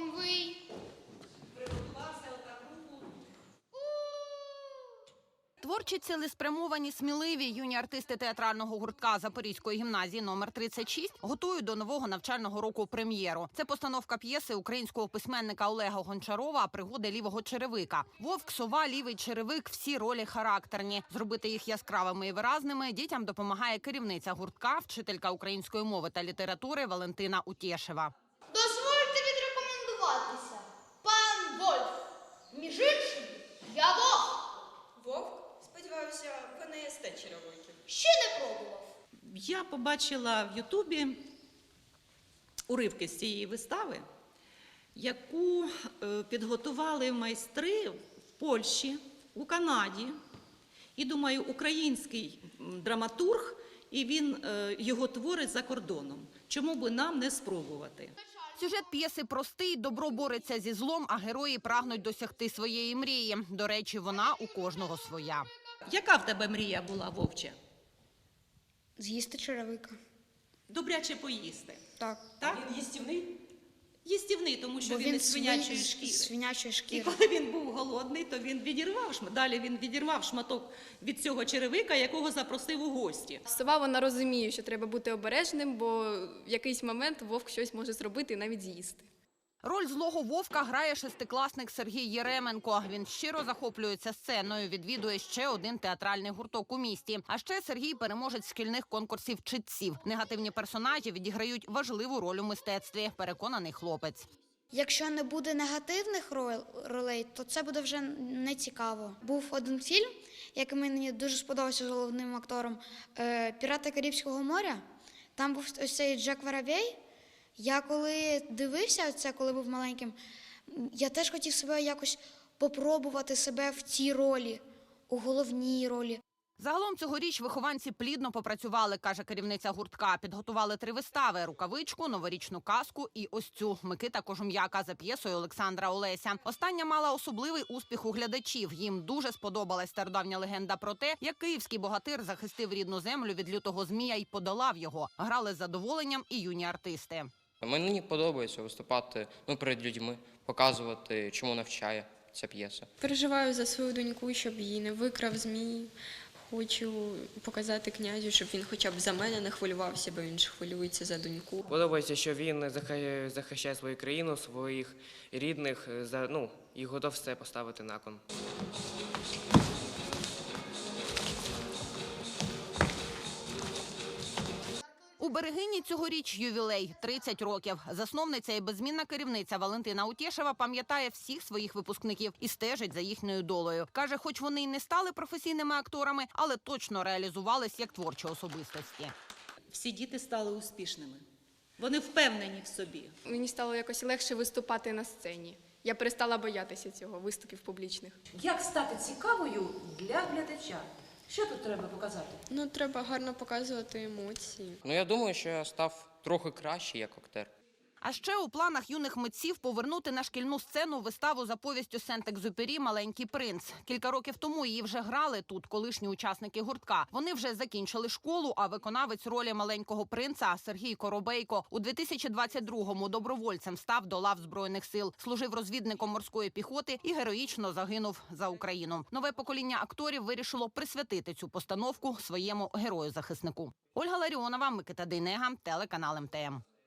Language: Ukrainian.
конвий. Творчі цілеспрямовані, сміливі юні артисти театрального гуртка Запорізької гімназії номер 36 готують до нового навчального року прем'єру. Це постановка п'єси українського письменника Олега Гончарова «Пригоди лівого черевика. Вовк, сова, лівий черевик. Всі ролі характерні. Зробити їх яскравими і виразними дітям допомагає керівниця гуртка, вчителька української мови та літератури Валентина Утєшева. Між іншим, я Вовк. Вовк? Сподіваюся, ви не їсте черевиків. Ще не пробував. Я побачила в Ютубі уривки з цієї вистави, яку е, підготували майстри в Польщі, у Канаді. І думаю, український драматург, і він е, його творить за кордоном. Чому би нам не спробувати? Сюжет п'єси простий, добро бореться зі злом, а герої прагнуть досягти своєї мрії. До речі, вона у кожного своя. Яка в тебе мрія була, Вовче? З'їсти черевика. Добряче поїсти. Так. Так? Він їстівний? Тому що він, із свинячої свин- шкіри. свинячої І шкіри. коли він був голодний, то він відірвав шм- далі він відірвав шматок від цього черевика, якого запросив у гості. Сова вона розуміє, що треба бути обережним, бо в якийсь момент вовк щось може зробити і навіть з'їсти. Роль злого вовка грає шестикласник Сергій Єременко. Він щиро захоплюється сценою. Відвідує ще один театральний гурток у місті. А ще Сергій переможець шкільних конкурсів читців. Негативні персонажі відіграють важливу роль у мистецтві. Переконаний хлопець. Якщо не буде негативних ролей, то це буде вже не цікаво. Був один фільм, який мені дуже сподобався з головним актором е, Пірати Карибського моря. Там був ось цей Джек Воробей. Я коли дивився це, коли був маленьким, я теж хотів себе якось попробувати себе в цій ролі, у головній ролі. Загалом цьогоріч вихованці плідно попрацювали, каже керівниця гуртка. Підготували три вистави: рукавичку, новорічну казку і ось цю Микита Кожум'яка за п'єсою Олександра Олеся. Остання мала особливий успіх у глядачів. Їм дуже сподобалась стародавня легенда про те, як київський богатир захистив рідну землю від лютого змія і подолав його. Грали з задоволенням і юні артисти. Мені подобається виступати ну, перед людьми, показувати, чому навчає ця п'єса. Переживаю за свою доньку, щоб її не викрав змій. Хочу показати князю, щоб він хоча б за мене не хвилювався, бо він ж хвилюється за доньку. Подобається, що він захищає свою країну, своїх рідних, ну і готов все поставити на кон. Берегині цьогоріч ювілей 30 років. Засновниця і беззмінна керівниця Валентина Утєшева пам'ятає всіх своїх випускників і стежить за їхньою долею. каже, хоч вони й не стали професійними акторами, але точно реалізувались як творчі особистості. Всі діти стали успішними. Вони впевнені в собі. Мені стало якось легше виступати на сцені. Я перестала боятися цього виступів публічних. Як стати цікавою для глядача? Що тут треба показати? Ну, треба гарно показувати емоції. Ну я думаю, що я став трохи краще як актер. А ще у планах юних митців повернути на шкільну сцену виставу за повістю Сент-Екзюпері Маленький принц. Кілька років тому її вже грали тут колишні учасники гуртка. Вони вже закінчили школу. А виконавець ролі маленького принца Сергій Коробейко у 2022-му добровольцем став до лав збройних сил, служив розвідником морської піхоти і героїчно загинув за Україну. Нове покоління акторів вирішило присвятити цю постановку своєму герою захиснику. Ольга Ларіонова, Микита Дейнега, телеканал МТМ.